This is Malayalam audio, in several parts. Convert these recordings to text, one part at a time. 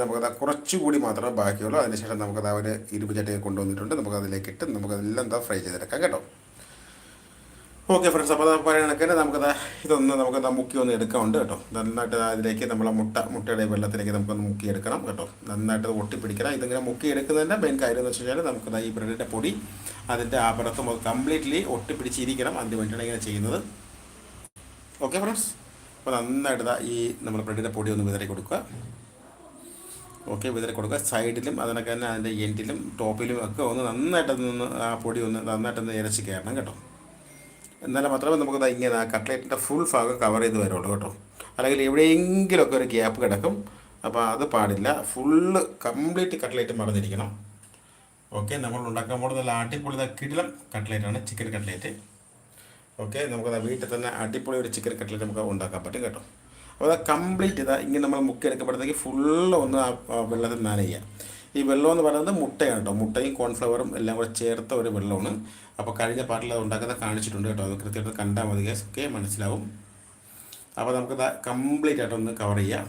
നമുക്കത് കുറച്ചുകൂടി മാത്രമേ ബാക്കിയുള്ളൂ. അതിനുശേഷം നമുക്കത് അവർ ഇരുമ്പ് ചട്ടിയൊക്കെ കൊണ്ടുവന്നിട്ടുണ്ട്. നമുക്ക് അതിലേക്ക് ഇട്ട് നമുക്കതെല്ലാം എന്താ ഫ്രൈ ചെയ്തെടുക്കാം കേട്ടോ. ഓക്കെ ഫ്രണ്ട്സ് അപ്പോൾ പറയുന്ന കണക്കിന് നമുക്കത് ഇതൊന്ന് നമുക്കത് മുക്കി ഒന്ന് എടുക്കാറുണ്ട് കേട്ടോ. നന്നായിട്ട് അതിലേക്ക് നമ്മളെ മുട്ട മുട്ടയുടെ വെള്ളത്തിലേക്ക് നമുക്കൊന്ന് മുക്കി എടുക്കണം കേട്ടോ. നന്നായിട്ട് ഒട്ടിപ്പിടിക്കണം. ഇതിങ്ങനെ മുക്കി എടുക്കുന്നതിന്റെ മെയിൻ കാര്യം എന്ന് വെച്ച് കഴിഞ്ഞാൽ നമുക്കത് ഈ ബ്രെഡിന്റെ പൊടി അതിന്റെ ആ പുറത്തും കംപ്ലീറ്റ്ലി ഒട്ടിപ്പിടിച്ചിരിക്കണം. അതിന് വേണ്ടിയാണ് ഇങ്ങനെ ചെയ്യുന്നത്. ഓക്കെ ഫ്രണ്ട്സ് അപ്പോൾ നന്നായിട്ട് ഈ നമ്മൾ ബ്രെഡിന്റെ പൊടി ഒന്ന് വിതറി കൊടുക്കുക ഓക്കെ വിതറി കൊടുക്കുക. സൈഡിലും അതിനൊക്കെ തന്നെ അതിന്റെ എൻഡിലും ടോപ്പിലും ഒക്കെ ഒന്ന് നന്നായിട്ട് നിന്ന് ആ പൊടി ഒന്ന് നന്നായിട്ടൊന്ന് ഇരച്ച് കയറണം കേട്ടോ. എന്നാലും മാത്രമേ നമുക്ക് ഇങ്ങനെ ആ കട്ട്ലേറ്റിന്റെ ഫുൾ ഭാഗം കവർ ചെയ്ത് വരുള്ളൂ കേട്ടോ. അല്ലെങ്കിൽ എവിടെയെങ്കിലുമൊക്കെ ഒരു ഗ്യാപ്പ് കിടക്കും. അപ്പോൾ അത് പാടില്ല. ഫുള്ള് കംപ്ലീറ്റ് കട്ട്ലേറ്റ് മറന്നിരിക്കണം ഓക്കെ നമ്മൾ ഉണ്ടാക്കാൻ പോകുന്ന നല്ല അടിപൊളി കിടിലം കട്ട്ലേറ്റാണ് ചിക്കൻ കട്ട്ലേറ്റ്. ഓക്കെ നമുക്കത് വീട്ടിൽ തന്നെ അടിപൊളി ഒരു ചിക്കൻ കട്ട്ലേറ്റ് നമുക്ക് ഉണ്ടാക്കാൻ പറ്റും കേട്ടോ. അപ്പോൾ കംപ്ലീറ്റ് ഇതാ ഇങ്ങനെ നമ്മൾ മുക്കി എടുക്കുമ്പോഴത്തേക്ക് ഫുള്ള് ഒന്ന് ആ വെള്ളത്തിൽ നനയുക ഈ വെള്ളം എന്ന് പറയുന്നത് മുട്ടയാണ് കേട്ടോ. മുട്ടയും കോൺഫ്ലവറും എല്ലാം കൂടെ ചേർത്ത ഒരു വെള്ളമാണ്. അപ്പോൾ കഴിഞ്ഞ പാട്ടിൽ അത് ഉണ്ടാക്കുന്നത് കാണിച്ചിട്ടുണ്ട് കേട്ടോ. അത് കൃത്യമായിട്ട് കണ്ടാൽ മതി ഗ്യാസ് ഒക്കെ മനസ്സിലാവും. അപ്പോൾ നമുക്കത് കംപ്ലീറ്റ് ആയിട്ടൊന്ന് കവർ ചെയ്യാം.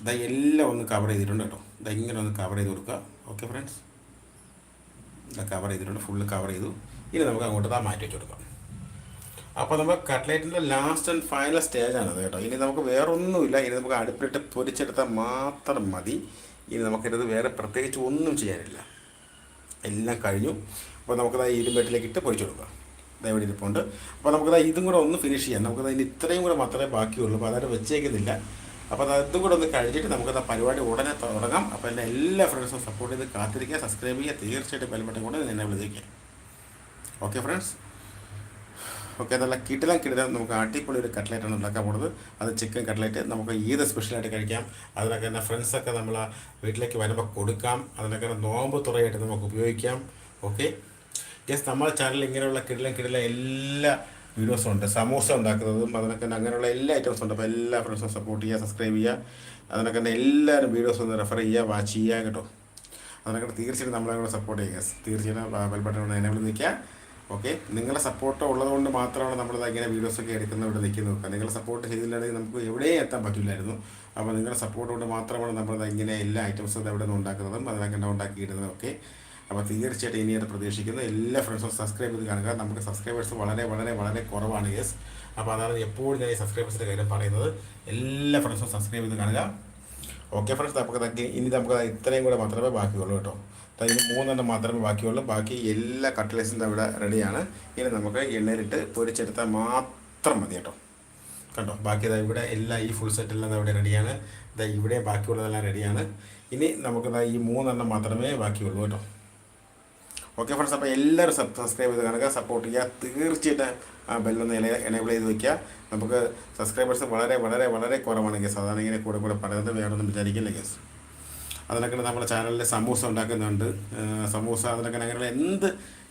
ഇതാ എല്ലാം ഒന്ന് കവർ ചെയ്തിട്ടുണ്ട് കേട്ടോ. ഇതാ ഇങ്ങനെ ഒന്ന് കവർ ചെയ്ത് കൊടുക്കുക. ഓക്കെ ഫ്രണ്ട്സ് ഇതാ കവർ ചെയ്തിട്ടുണ്ട്. ഫുള്ള് കവർ ചെയ്തു. ഇനി നമുക്ക് അങ്ങോട്ട് ഇതാ മാറ്റി വെച്ച് കൊടുക്കാം. അപ്പോൾ നമ്മൾ കട്ട്ലേറ്റിന്റെ ലാസ്റ്റ് ആൻഡ് ഫൈനൽ സ്റ്റേജ് സ്റ്റേജാണത് കേട്ടോ. ഇനി നമുക്ക് വേറൊന്നുമില്ല. ഇനി നമുക്ക് അടുപ്പിലിട്ട് പൊരിച്ചെടുത്താൽ മാത്രം മതി. ഇനി നമുക്കിത് വേറെ പ്രത്യേകിച്ച് ഒന്നും ചെയ്യാനില്ല. എല്ലാം കഴിഞ്ഞു. അപ്പോൾ നമുക്കത് ഇരുമ്പെട്ടിലേക്ക് ഇട്ട് പൊരിച്ചു കൊടുക്കാം. ഇവിടെ ഇരിപ്പുണ്ട്. അപ്പോൾ നമുക്കത് ഇതും കൂടെ ഒന്ന് ഫിനിഷ് ചെയ്യാം. നമുക്കത് ഇനി ഇത്രയും കൂടെ മാത്രമേ ബാക്കിയുള്ളൂ. അപ്പോൾ അതായത് വെച്ചേക്കുന്നില്ല. അപ്പോൾ അത് കൂടെ ഒന്ന് കഴിഞ്ഞിട്ട് നമുക്കത് ആ പരിപാടി ഉടനെ തുടങ്ങാം. അപ്പോൾ എന്റെ എല്ലാ ഫ്രണ്ട്സും സപ്പോർട്ട് ചെയ്ത് കാത്തിരിക്കുക. സബ്സ്ക്രൈബ് ചെയ്യുക. തീർച്ചയായിട്ടും ബെൽബട്ടൻ കൂടെ എന്നെ വിളിക്കുക. ഓക്കെ ഫ്രണ്ട്സ് ഓക്കെ അതെല്ലാം കിടിലം കിടിലം നമുക്ക് അടിപൊളി ഒരു കട്ട്ലേറ്റാണ് ഉണ്ടാക്കാൻ പോകുന്നത് അത് ചിക്കൻ കട്ട്ലേറ്റ്. നമുക്ക് ഏത് സ്പെഷ്യലായിട്ട് കഴിക്കാം. അതിനൊക്കെ തന്നെ ഫ്രണ്ട്സൊക്കെ നമ്മൾ വീട്ടിലേക്ക് വരുമ്പോൾ കൊടുക്കാം. അതിനൊക്കെ നോമ്പ് തുറയായിട്ട് നമുക്ക് ഉപയോഗിക്കാം. ഓക്കെ? യെസ് നമ്മുടെ ചാനലിൽ ഇങ്ങനെയുള്ള കിടിലം കിടിലം എല്ലാ വീഡിയോസും ഉണ്ട്. സമൂസ ഉണ്ടാക്കുന്നതും അതിനൊക്കെ തന്നെ അങ്ങനെയുള്ള എല്ലാ ഐറ്റംസും ഉണ്ട്. അപ്പോൾ എല്ലാ ഫ്രണ്ട്സും സപ്പോർട്ട് ചെയ്യുക സബ്സ്ക്രൈബ് ചെയ്യുക. അതിനൊക്കെ തന്നെ എല്ലാവരും വീഡിയോസ് ഒന്ന് റെഫർ ചെയ്യുക വാച്ച് ചെയ്യുക കേട്ടോ. അതിനൊക്കെ തീർച്ചയായിട്ടും നമ്മളെ കൂടെ സപ്പോർട്ട് ചെയ്യുക. തീർച്ചയായിട്ടും ബെൽബട്ടൺ എന്നെ നിൽക്കുക. ഓക്കെ നിങ്ങളുടെ സപ്പോർട്ട് ഉള്ളതുകൊണ്ട് മാത്രമാണ് നമ്മൾ ഇങ്ങനെ വീഡിയോസൊക്കെ എടുക്കുന്ന ഇവിടെ നിൽക്കുന്നത് നിങ്ങളെ സപ്പോർട്ട് ചെയ്തില്ലാണെങ്കിൽ നമുക്ക് എവിടെയും എത്താൻ പറ്റില്ലായിരുന്നു. അപ്പോൾ നിങ്ങളുടെ സപ്പോർട്ട് കൊണ്ട് മാത്രമാണ് നമ്മൾ ഇങ്ങനെ എല്ലാ ഐറ്റംസും ഇവിടെ നിന്ന് ഉണ്ടാക്കുന്നതും അതിനൊക്കെ തന്നെ ഉണ്ടാക്കിയിടുന്നതും ഒക്കെ. അപ്പോൾ തീർച്ചയായിട്ടും ഇനി അത് പ്രതീക്ഷിക്കുന്നു. എല്ലാ ഫ്രണ്ട്സും സബ്സ്ക്രൈബ് ചെയ്ത് കാണുക. നമുക്ക് സബ്സ്ക്രൈബേഴ്സ് വളരെ വളരെ വളരെ കുറവാണ് യെസ് അപ്പോൾ അതാണ് എപ്പോഴും ഞാൻ ഈ സബ്സ്ക്രൈബേഴ്സിന്റെ കാര്യം പറയുന്നത്. എല്ലാ ഫ്രണ്ട്സും സബ്സ്ക്രൈബ് ചെയ്ത് കാണുക. ഓക്കെ ഫ്രണ്ട്സ് നമുക്ക് ഇനി നമുക്ക് ഇത്രയും കൂടെ മാത്രമേ ബാക്കിയുള്ളൂ കേട്ടോ. ഇനി മൂന്നെണ്ണം മാത്രമേ ബാക്കിയുള്ളൂ. ബാക്കി എല്ലാ കട്ട്ലേസിന്റെ ഇവിടെ റെഡിയാണ്. ഇനി നമുക്ക് എണ്ണയിലിട്ട് പൊരിച്ചെടുത്താൽ മാത്രം മതി കേട്ടോ. കണ്ടോ? ബാക്കി ഇതാ ഇവിടെ എല്ലാം ഈ ഫുൾ സെറ്റെല്ലാം അവിടെ റെഡിയാണ്. ഇതാ ഇവിടെ ബാക്കിയുള്ളതെല്ലാം റെഡിയാണ്. ഇനി നമുക്ക് ഈ മൂന്നെണ്ണം മാത്രമേ ബാക്കിയുള്ളൂ കേട്ടോ. ഓക്കെ ഫ്രണ്ട്സ് അപ്പോൾ എല്ലാവരും സബ് സബ്സ്ക്രൈബ് ചെയ്ത് കാണുക. സപ്പോർട്ട് ചെയ്യുക. തീർച്ചയായിട്ടും ആ ബെല്ലൊന്ന് എനേബിൾ ചെയ്ത് വയ്ക്കുക നമുക്ക് സബ്സ്ക്രൈബേഴ്സ് വളരെ വളരെ വളരെ കുറവാണ് കേസ് അതാണ് ഇങ്ങനെ കൂടെ കൂടെ പറയുന്നത് വേണമെന്ന് വിചാരിക്കില്ല കേസ് അതിനൊക്കെ നമ്മുടെ ചാനലിൽ സമൂസ ഉണ്ടാക്കുന്നുണ്ട്. സമൂസ അതിനൊക്കെ അങ്ങനെയുള്ള എന്ത്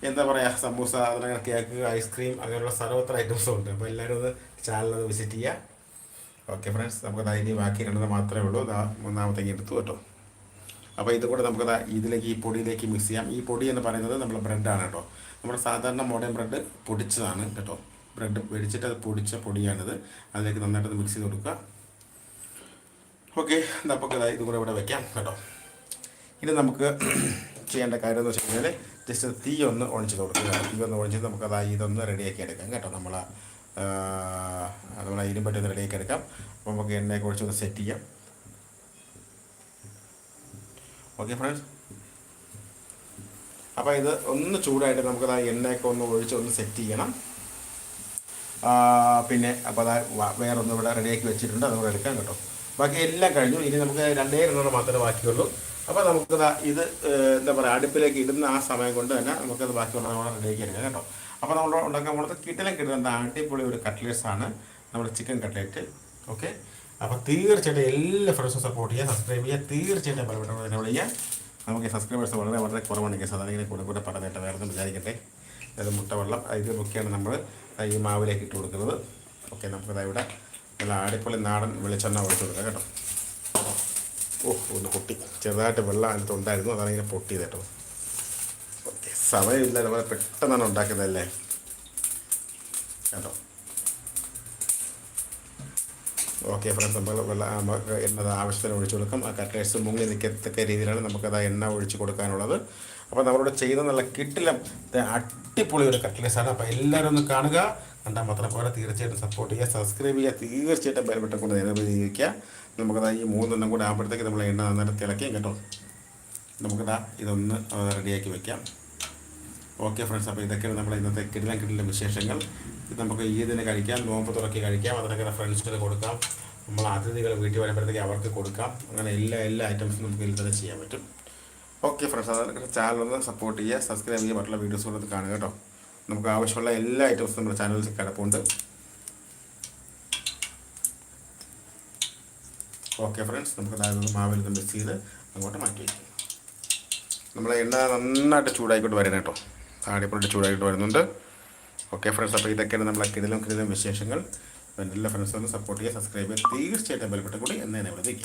എന്താ പറയുക സമൂസ അതിനൊക്കെ കേക്ക് ഐസ്ക്രീം അങ്ങനെയുള്ള സർവത്ര ഐറ്റംസും ഉണ്ട്. അപ്പോൾ എല്ലാവരും ഒന്ന് ചാനലൊന്ന് വിസിറ്റ് ചെയ്യുക ഓക്കെ ഫ്രണ്ട്സ് നമുക്ക് ഇനി ബാക്കി രണ്ടത് മാത്രമേ ഉള്ളൂ. അതാ മൂന്നാമത്തെ എടുത്തു കേട്ടോ. അപ്പോൾ ഇത് കൂടെ നമുക്ക് ഇതിലേക്ക് ഈ പൊടിയിലേക്ക് മിക്സ് ചെയ്യാം. ഈ പൊടി എന്ന് പറയുന്നത് നമ്മുടെ ബ്രെഡാണ് കേട്ടോ. നമ്മുടെ സാധാരണ മോഡേൺ ബ്രെഡ് പൊടിച്ചതാണ് കേട്ടോ. ബ്രെഡ് വെടിച്ചിട്ട് അത് പൊടിച്ച പൊടിയാണിത്. അതിലേക്ക് നന്നായിട്ട് മിക്സ് ചെയ്ത് കൊടുക്കുക. ഓക്കെ നമുക്ക് ഇതും കൂടെ ഇവിടെ വെക്കാം കേട്ടോ. ഇനി നമുക്ക് ചെയ്യേണ്ട കാര്യം എന്ന് വെച്ച് കഴിഞ്ഞാൽ ജസ്റ്റ് തീ ഒന്ന് ഒഴിച്ച് കൊടുക്കുക. തീ ഒന്ന് ഒഴിച്ച് നമുക്ക് അതാ ഇതൊന്ന് റെഡിയാക്കി എടുക്കാം കേട്ടോ. നമ്മൾ നമ്മളെ ഇരുമ്പട്ടി ഒന്ന് റെഡിയാക്കി എടുക്കാം. അപ്പോൾ നമുക്ക് എണ്ണയെ കുറിച്ച് ഒന്ന് സെറ്റ് ചെയ്യാം. ഓക്കെ ഫ്രണ്ട്സ് അപ്പോൾ ഇത് ഒന്ന് ചൂടായിട്ട് നമുക്കത് എണ്ണയൊക്കെ ഒന്ന് ഒഴിച്ച് ഒന്ന് സെറ്റ് ചെയ്യണം. പിന്നെ അപ്പോൾ അത് വേറെ വേറൊന്നും ഇവിടെ റെഡിയാക്കി വെച്ചിട്ടുണ്ട്. അതുകൂടെ എടുക്കാം കേട്ടോ. ബാക്കി എല്ലാം കഴിഞ്ഞു. ഇനി നമുക്ക് രണ്ടേ രണ്ടെണ്ണം മാത്രമേ ബാക്കിയുള്ളൂ. അപ്പോൾ നമുക്ക് ഇത് എന്താ പറയുക അടുപ്പിലേക്ക് ഇടുന്ന ആ സമയം കൊണ്ട് തന്നെ നമുക്കത് ബാക്കിയുള്ള നമ്മൾ റെഡിയാക്കി എടുക്കാം കേട്ടോ. അപ്പോൾ നമ്മൾ ഉണ്ടാക്കാൻ പോകുന്നത് കിട്ടലും കിട്ടുന്ന അടിപൊളി ഒരു കട്ട്ലേറ്റ്സ് ആണ്. നമ്മുടെ ചിക്കൻ കട്ട്ലേറ്റ് ഓക്കെ? അപ്പോൾ തീർച്ചയായിട്ടും എല്ലാ ഫ്രണ്ട്സും സപ്പോർട്ട് ചെയ്യുക സബ്സ്ക്രൈബ് ചെയ്യുക തീർച്ചയായിട്ടും ബലപ്പെട്ട തന്നെ വിളിക്കുക നമുക്ക് സബ്സ്ക്രൈബേഴ്സ് വളരെ വളരെ കുറവാണ് അതാണ് ഇങ്ങനെ കൂടെ കൂടെ പറഞ്ഞിട്ട് വേറെ ഒന്നും വിചാരിക്കട്ടെ. അതായത് മുട്ടവെള്ളം ഇത് മുക്കിയാണ് നമ്മൾ ഈ മാവിലേക്ക് ഇട്ട് കൊടുക്കുന്നത്. ഓക്കെ നമുക്കത് ഇവിടെ നല്ല അടിപൊളി നാടൻ വെളിച്ചെണ്ണ ഒഴിച്ചു കൊടുക്കാം കേട്ടോ. ഓ ഒന്ന് പൊട്ടി. ചെറുതായിട്ട് വെള്ളം അതിനകത്ത് ഉണ്ടായിരുന്നു. അതാണ് ഇങ്ങനെ പൊട്ടിയത് കേട്ടോ. ഓക്കെ സമയമില്ല. നമ്മളെ പെട്ടെന്നാണ് ഉണ്ടാക്കുന്നതല്ലേ? കേട്ടോ. ഓക്കെ ഫ്രണ്ട്സ് നമ്മൾ വെള്ളം നമുക്ക് എണ്ണത് ആവശ്യത്തിന് ഒഴിച്ചു കൊടുക്കാം. ആ കട്ടേഴ്സ് മുങ്ങി നിൽക്കത്തക്ക രീതിയിലാണ് നമുക്കത് എണ്ണ ഒഴിച്ചു കൊടുക്കാനുള്ളത്. അപ്പോൾ നമ്മളോട് ചെയ്ത നല്ല കിട്ടില്ല. അടിപൊളി ഒരു കട്ട്ലേസാണ് അപ്പോൾ എല്ലാവരും ഒന്ന് കാണുക. കണ്ടാൽ മാത്രം പോലെ തീർച്ചയായിട്ടും സപ്പോർട്ട് ചെയ്യുക. സബ്സ്ക്രൈബ് ചെയ്യുക. തീർച്ചയായിട്ടും ബലപ്പെട്ട കൊണ്ട് നിരവധി ജീവിക്കുക നമുക്കത് ഈ മൂന്നെണ്ണം കൂടെ ആകുമ്പോഴത്തേക്ക് നമ്മൾ എണ്ണ നന്നായിട്ട് തിളക്കുകയും കേട്ടോ. നമുക്കിതാ ഇതൊന്ന് റെഡിയാക്കി വെക്കാം. ഓക്കെ ഫ്രണ്ട്സ് അപ്പോൾ ഇതൊക്കെയാണ് നമ്മുടെ ഇന്നത്തെ കിടിലം കിടിലം വിശേഷങ്ങൾ. ഇത് നമുക്ക് ഈദിനെ കഴിക്കാം. നോമ്പ് തുറക്കി കഴിക്കാം. അതിനൊക്കെ ഫ്രണ്ട്സിന് കൊടുക്കാം. നമ്മൾ അതിഥികൾ വീട്ടിൽ വരുമ്പോഴത്തേക്ക് അവർക്ക് കൊടുക്കാം. അങ്ങനെ എല്ലാ എല്ലാ ഐറ്റംസും നമുക്ക് ഇതിൽ തന്നെ ചെയ്യാൻ പറ്റും. ഓക്കെ ഫ്രണ്ട്സ് ചാനൽ ഒന്ന് സപ്പോർട്ട് ചെയ്യുക സബ്സ്ക്രൈബ് ചെയ്യുക മറ്റുള്ള വീഡിയോസ് കാണുക കേട്ടോ. നമുക്ക് ആവശ്യമുള്ള എല്ലാ ഐറ്റംസും നമ്മുടെ ചാനലിൽ കിടപ്പുണ്ട് ഓക്കെ ഫ്രണ്ട്സ് നമുക്ക് അതായത് മാവിൽ മിക്സ് ചെയ്ത് അങ്ങോട്ട് മാറ്റി വയ്ക്കും നമ്മൾ എണ്ണ നന്നായിട്ട് ചൂടായിക്കോട്ട് വരണം കേട്ടോ. താടിപ്പൊളിട്ട് ചൂടായിട്ട് വരുന്നുണ്ട്. ഓക്കെ ഫ്രണ്ട്സ് അപ്പോൾ ഇതൊക്കെയാണ് നമ്മളെ കിടിലും കിടിലും വിശേഷങ്ങൾ. അപ്പോൾ എല്ലാ ഫ്രണ്ട്സും സപ്പോർട്ട് ചെയ്യുക സബ്സ്ക്രൈബ് ചെയ്യുക. തീർച്ചയായിട്ടും ബലപ്പെട്ട കൂടി എന്നതിനെ ഇവിടെ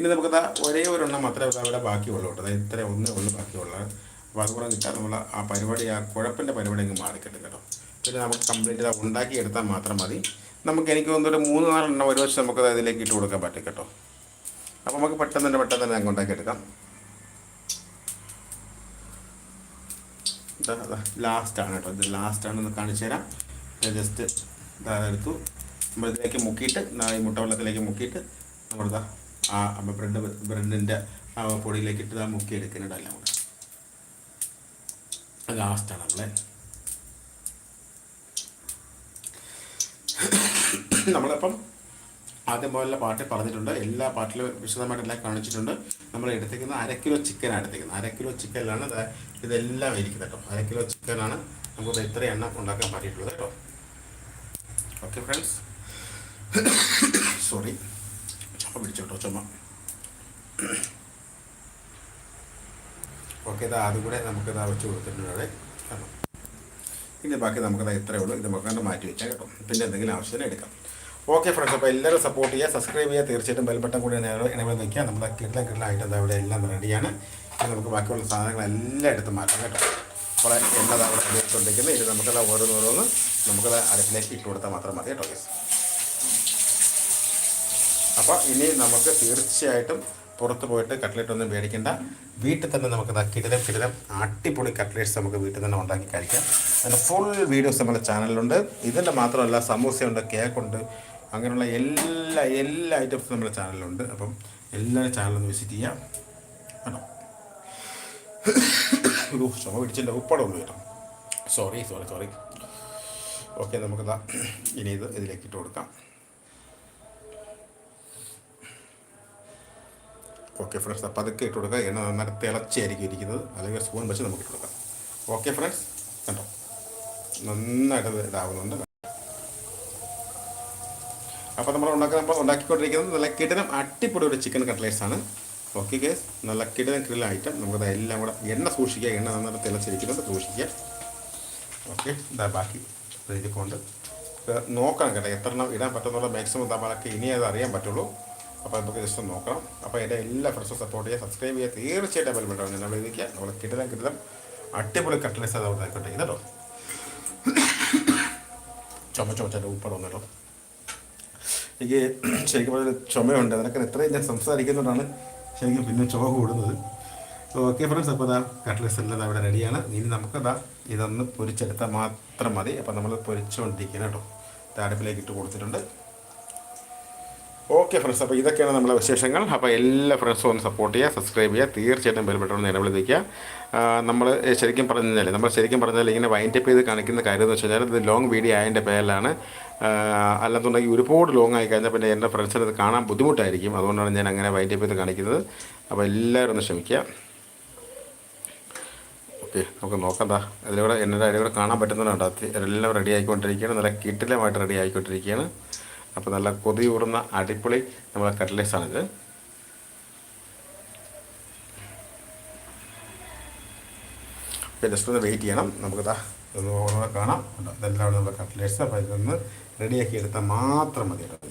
ഇനി നമുക്ക് ഒരേ ഒരെണ്ണം മാത്രമേ അവിടെ ബാക്കിയുള്ളൂ കേട്ടോ. അതായത് ഇത്ര ഒന്നേ ഉള്ളൂ ബാക്കിയുള്ളത് അപ്പോൾ അതുകൂടെ കിട്ടാൻ നമ്മൾ ആ പരിപാടി ആ കുഴപ്പന്റെ പരിപാടി അങ്ങ് മാറിക്കിട്ടും കേട്ടോ. പിന്നെ നമുക്ക് കംപ്ലീറ്റ് ഇത് ഉണ്ടാക്കി എടുത്താൽ മാത്രം മതി. നമുക്ക് എനിക്ക് തോന്നുന്ന ഒരു മൂന്ന് നാലെണ്ണം ഒരു വർഷം നമുക്കത് അതിലേക്ക് ഇട്ട് കൊടുക്കാൻ പറ്റും കേട്ടോ. അപ്പോൾ നമുക്ക് പെട്ടെന്ന് തന്നെ പെട്ടെന്ന് തന്നെ അങ്ങ് ഉണ്ടാക്കി എടുക്കാം. ലാസ്റ്റാണ് കേട്ടോ. ഇത് ലാസ്റ്റാണെന്ന് കാണിച്ചു തരാം. ജസ്റ്റ് ഇതാ എടുത്തു. നമ്മളിതിലേക്ക് മുക്കിയിട്ട് ഈ മുട്ട വെള്ളത്തിലേക്ക് മുക്കിയിട്ട് നമ്മളിതാ ആ ബ്രെഡ് ബ്രെഡിന്റെ പൊടിയിലേക്ക് ഇട്ട് മുക്കി എടുക്കുന്നുണ്ട് എല്ലാം കൂടെ. ലാസ്റ്റാണ് നമ്മളെ. നമ്മളിപ്പം ആദ്യം പോലുള്ള പാട്ടിൽ പറഞ്ഞിട്ടുണ്ട്. എല്ലാ പാട്ടിലും വിശദമായിട്ട് എല്ലാം കാണിച്ചിട്ടുണ്ട്. നമ്മൾ എടുത്തേക്കുന്നത് അര കിലോ ചിക്കനാണ് എടുത്തേക്കുന്നത് അര കിലോ ചിക്കനിലാണ് ഇതെല്ലാം ഇരിക്കുന്നത് കേട്ടോ. അര കിലോ ചിക്കനാണ് നമുക്ക് ഇത്ര എണ്ണം ഉണ്ടാക്കാൻ പറ്റിയിട്ടുള്ളത് കേട്ടോ. ഓക്കെ ഫ്രണ്ട്സ് സോറി പിടിച്ചോട്ടോ ചുമ. ഓക്കെ ഇതാ അതും കൂടെ നമുക്ക് ഇതാ വെച്ച് കൊടുത്തിട്ടുണ്ട് കാരണം ഇനി ബാക്കി നമുക്കത് ഇത്രയേ ഉള്ളൂ. ഇത് നമുക്ക് മാറ്റി വെച്ചാൽ കേട്ടോ. പിന്നെ എന്തെങ്കിലും ആവശ്യത്തിന് എടുക്കാം. ഓക്കെ ഫ്രണ്ട്സ് അപ്പോൾ എല്ലാവരും സപ്പോർട്ട് ചെയ്യുക സബ്സ്ക്രൈബ് ചെയ്യുക. തീർച്ചയായിട്ടും ബെൽബട്ടൺ കൂടി ഇണവിൽ നിൽക്കുക. നമ്മുടെ കിട്ടില്ല കിടലായിട്ട് എന്താ ഇവിടെ എല്ലാം റെഡിയാണ് ഇനി നമുക്ക് ബാക്കിയുള്ള സാധനങ്ങളെല്ലാം എടുത്ത് മാറ്റാം കേട്ടോ. അപ്പോൾ എല്ലാം അവിടെ ഉപയോഗിച്ചുകൊണ്ടിരിക്കുന്നത് ഇത് നമുക്കത് ഓരോന്നോരോന്ന് നമുക്കത് അടുപ്പിലേക്ക് ഇട്ട് കൊടുത്താൽ മാത്രം മതി കേട്ടോ അപ്പോൾ ഇനി നമുക്ക് തീർച്ചയായിട്ടും പുറത്ത് പോയിട്ട് കട്ട്ലറ്റ് ഒന്നും മേടിക്കേണ്ട. വീട്ടിൽ തന്നെ നമുക്ക് കിടിലം കിടിലം അടിപൊളി കട്ട്ലേറ്റ്സ് നമുക്ക് വീട്ടിൽ തന്നെ ഉണ്ടാക്കി കഴിക്കാം. അതിന്റെ ഫുൾ വീഡിയോസ് നമ്മുടെ ചാനലിലുണ്ട് ഇതിന്റെ മാത്രമല്ല സമൂസയുണ്ട് കേക്കുണ്ട് അങ്ങനെയുള്ള എല്ലാ എല്ലാ ഐറ്റംസും നമ്മുടെ ചാനലിലുണ്ട് അപ്പം എല്ലാവരും ചാനലൊന്ന് വിസിറ്റ് ചെയ്യാം. കേട്ടോ? ഒരു ചുമ പിടിച്ചിന്റെ ഉപ്പടം ഉള്ളു കേട്ടോ. സോറി സോറി സോറി ഓക്കെ നമുക്ക് ഇനി ഇത് ഇതിലേക്ക് ഇട്ട് കൊടുക്കാം. ഓക്കെ ഫ്രണ്ട്സ് അപ്പോൾ അതൊക്കെ ഇട്ട് കൊടുക്കുക. എണ്ണ നന്നായിട്ട് തിളച്ചായിരിക്കും ഇരിക്കുന്നത്. അല്ലെങ്കിൽ സ്പൂൺ വെച്ച് നമുക്ക് ഇട്ട് കൊടുക്കാം. ഓക്കെ ഫ്രണ്ട്സ് കണ്ടോ? നന്നായിട്ട് ഇത് ഇതാവുന്നുണ്ട്. അപ്പോൾ നമ്മൾ ഉണ്ടാക്കാൻ നമ്മൾ ഉണ്ടാക്കിക്കൊണ്ടിരിക്കുന്നത് നല്ല കിടനം അട്ടിപ്പൊടി ഒരു ചിക്കൻ കട്ട്ലേറ്റ്സ് ആണ്. ഓക്കെ കേസ് നല്ല കിടനം കിടല ഐറ്റം നമുക്കത് എല്ലാം കൂടെ എണ്ണ സൂക്ഷിക്കുക. എണ്ണ നന്നായിട്ട് തിളച്ചിരിക്കുന്നത് സൂക്ഷിക്കുക. ഓക്കെ ഇതാ ബാക്കി ഇതിക്കൊണ്ട് നോക്കണം കേട്ടോ. എത്ര ഇടാൻ പറ്റുന്നുള്ള മാക്സിമം നമ്മളൊക്കെ ഇനി അത് അറിയാൻ പറ്റുള്ളൂ. അപ്പോൾ നമുക്ക് ജസ്റ്റ് നോക്കണം. അപ്പോൾ എന്റെ എല്ലാ ഫ്രണ്ട്സും സപ്പോർട്ട് ചെയ്യുക സബ്സ്ക്രൈബ് ചെയ്യുക. തീർച്ചയായിട്ടും ബെൽബട്ടൺ നമ്മൾ ഇരിക്കുക നമ്മൾ കിട്ടുന്ന കിട്ടുന്ന അടിപൊളി കട്ട്ലേറ്റ്സ് അത് അവിടെ ആയിക്കോട്ടെ. ഇതോ ചുമ ചുമച്ചാൽ ഉപ്പട വന്നിട്ടോ എനിക്ക് ശരിക്കും പറഞ്ഞാൽ ചുമയുണ്ട്. അതിനൊക്കെ എത്രയും ഞാൻ സംസാരിക്കുന്നതുകൊണ്ടാണ് ശരിക്കും പിന്നെ ചുമ കൂടുന്നത്. ഓക്കെ ഫ്രണ്ട്സ് അപ്പോൾ അതാ കട്ട്ലസ് എല്ലാം അവിടെ റെഡിയാണ് ഇനി നമുക്ക് നമുക്കതാ ഇതൊന്ന് പൊരിച്ചെടുത്താൽ മാത്രം മതി. അപ്പോൾ നമ്മൾ പൊരിച്ചുകൊണ്ടിരിക്കണം കേട്ടോ. താടിപ്പിലേക്ക് ഇട്ട് കൊടുത്തിട്ടുണ്ട്. ഓക്കെ ഫ്രണ്ട്സ് അപ്പോൾ ഇതൊക്കെയാണ് നമ്മുടെ വിശേഷങ്ങൾ. അപ്പോൾ എല്ലാ ഫ്രണ്ട്സും ഒന്ന് സപ്പോർട്ട് ചെയ്യുക സബ്സ്ക്രൈബ് ചെയ്യുക. തീർച്ചയായിട്ടും ബെൽബട്ടൺ നിലവിൽ നിൽക്കുക. നമ്മൾ ശരിക്കും പറഞ്ഞു നമ്മൾ ശരിക്കും പറഞ്ഞാൽ ഇങ്ങനെ വൈൻഡപ്പ് ചെയ്ത് കാണിക്കുന്ന കാര്യം എന്ന് വെച്ച് കഴിഞ്ഞാൽ ഇത് ലോങ് വീഡിയോ ആയതിന്റെ പേരിലാണ്. അല്ലാന്നുണ്ടെങ്കിൽ ഒരുപാട് ലോങ് ആയി കഴിഞ്ഞാൽ പിന്നെ എന്റെ ഫ്രണ്ട്സിന് അത് കാണാൻ ബുദ്ധിമുട്ടായിരിക്കും. അതുകൊണ്ടാണ് ഞാൻ അങ്ങനെ വൈൻഡപ്പ് ചെയ്ത് കാണിക്കുന്നത്. അപ്പോൾ എല്ലാവരും ഒന്ന് ശ്രമിക്കുക ഓക്കെ നമുക്ക് നോക്കണ്ട അതിലൂടെ എന്നെ അതിലൂടെ കാണാൻ പറ്റുന്നതാണ് എല്ലാം റെഡി ആയിക്കൊണ്ടിരിക്കുകയാണ്. നല്ല കിട്ടിലമായിട്ട് റെഡി ആയിക്കൊണ്ടിരിക്കുകയാണ്. അപ്പോൾ നല്ല കൊതിയൂറുന്ന അടിപൊളി നമ്മളെ കട്ട്ലേറ്റ്സ് ആണിത് ജസ്റ്റ് ഒന്ന് വെയിറ്റ് ചെയ്യണം. നമുക്കിതാ ഒന്ന് ഓരോന്ന് കാണാം. ഇതെല്ലാം നമ്മുടെ കട്ട്ലേറ്റ്സ് അപ്പോൾ ഇതൊന്ന് റെഡിയാക്കി എടുത്താൽ മാത്രം മതി കേട്ടോ.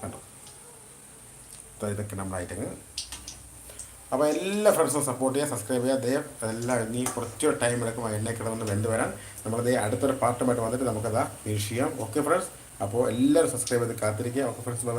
കണ്ടോ? ഇതൊക്കെ നമ്മുടെ ഐറ്റങ്ങൾ അപ്പോൾ എല്ലാ ഫ്രണ്ട്സും സപ്പോർട്ട് ചെയ്യുക സബ്സ്ക്രൈബ് ചെയ്യുക. ദയം എല്ലാം ഇനി കുറച്ച് ടൈം എടുക്കും എണ്ണ കിടന്ന് വെന്ത് വരാൻ. നമ്മളത് അടുത്തൊരു പാർട്ടുമായിട്ട് വന്നിട്ട് നമുക്കത് ഫിനിഷ് ചെയ്യാം. ഓക്കെ ഫ്രണ്ട്സ് അപ്പോൾ എല്ലാവരും സബ്സ്ക്രൈബ് ചെയ്ത് കാത്തിരിക്കുക. Okay friends bye